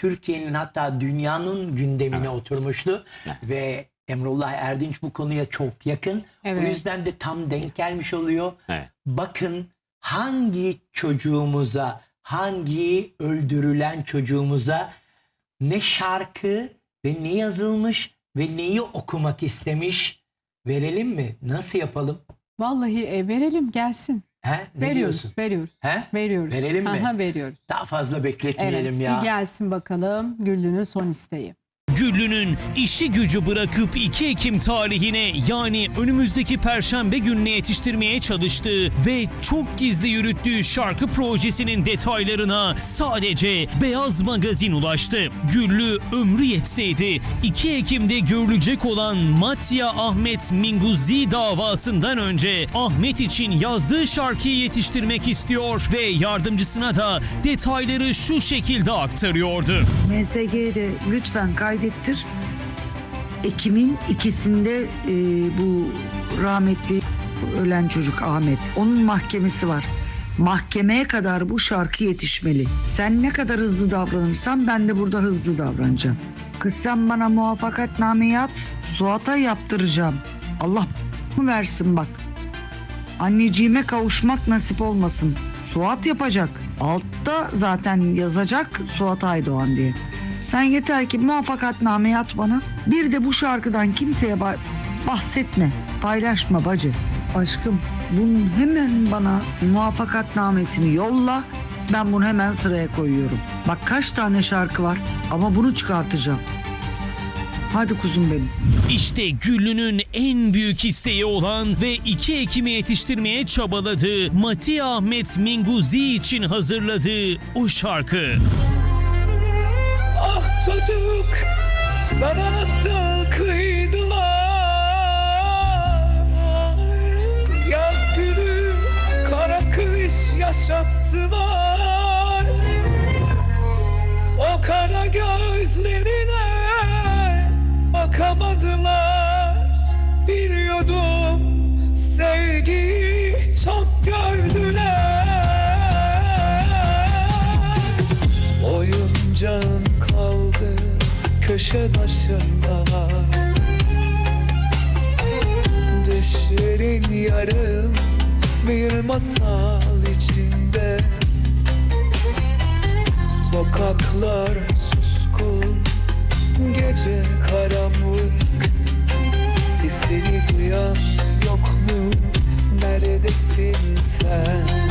Türkiye'nin hatta dünyanın gündemine oturmuştu ve Emrullah Erdinç bu konuya çok yakın. Evet. O yüzden de tam denk gelmiş oluyor. Evet. Bakın hangi çocuğumuza, hangi öldürülen çocuğumuza ne şarkı ve ne yazılmış ve neyi okumak istemiş verelim mi? Nasıl yapalım? Vallahi e, verelim gelsin. He? Ne veriyoruz, diyorsun? veriyoruz. He? Veriyoruz. Verelim mi? Aha, veriyoruz. Daha fazla Evet, bekletmeyelim ya. bir gelsin bakalım Güllü'nün son isteği. Güllü'nün işi gücü bırakıp 2 Ekim tarihine yani önümüzdeki perşembe gününe yetiştirmeye çalıştığı ve çok gizli yürüttüğü şarkı projesinin detaylarına sadece Beyaz Magazin ulaştı. Güllü ömrü yetseydi 2 Ekim'de görülecek olan Matya Ahmet Minguzi davasından önce Ahmet için yazdığı şarkıyı yetiştirmek istiyor ve yardımcısına da detayları şu şekilde aktarıyordu. MSG'de lütfen kaydettir. Ekim'in ikisinde e, bu rahmetli ölen çocuk Ahmet. Onun mahkemesi var. Mahkemeye kadar bu şarkı yetişmeli. Sen ne kadar hızlı davranırsan ben de burada hızlı davranacağım. Kız sen bana muvaffakatnameyi at. Suat'a yaptıracağım. Allah mı versin bak. Anneciğime kavuşmak nasip olmasın. Suat yapacak. Altta zaten yazacak Suat Aydoğan diye. Sen yeter ki muvaffakatnameyi at bana. Bir de bu şarkıdan kimseye ba- bahsetme. Paylaşma bacı. Aşkım bunun hemen bana muvaffakatnamesini yolla. Ben bunu hemen sıraya koyuyorum. Bak kaç tane şarkı var ama bunu çıkartacağım. Hadi kuzum benim. İşte Güllü'nün en büyük isteği olan ve 2 Ekim'i yetiştirmeye çabaladığı Mati Ahmet Minguzi için hazırladığı o şarkı. Ah çocuk sana nasıl kıydılar? Yaz günü kara kış yaşattılar. O kara gözlerine köşe başında Düşlerin yarım bir masal içinde. Sokaklar suskun gece karanlık. Sesini duyan yok mu? Neredesin sen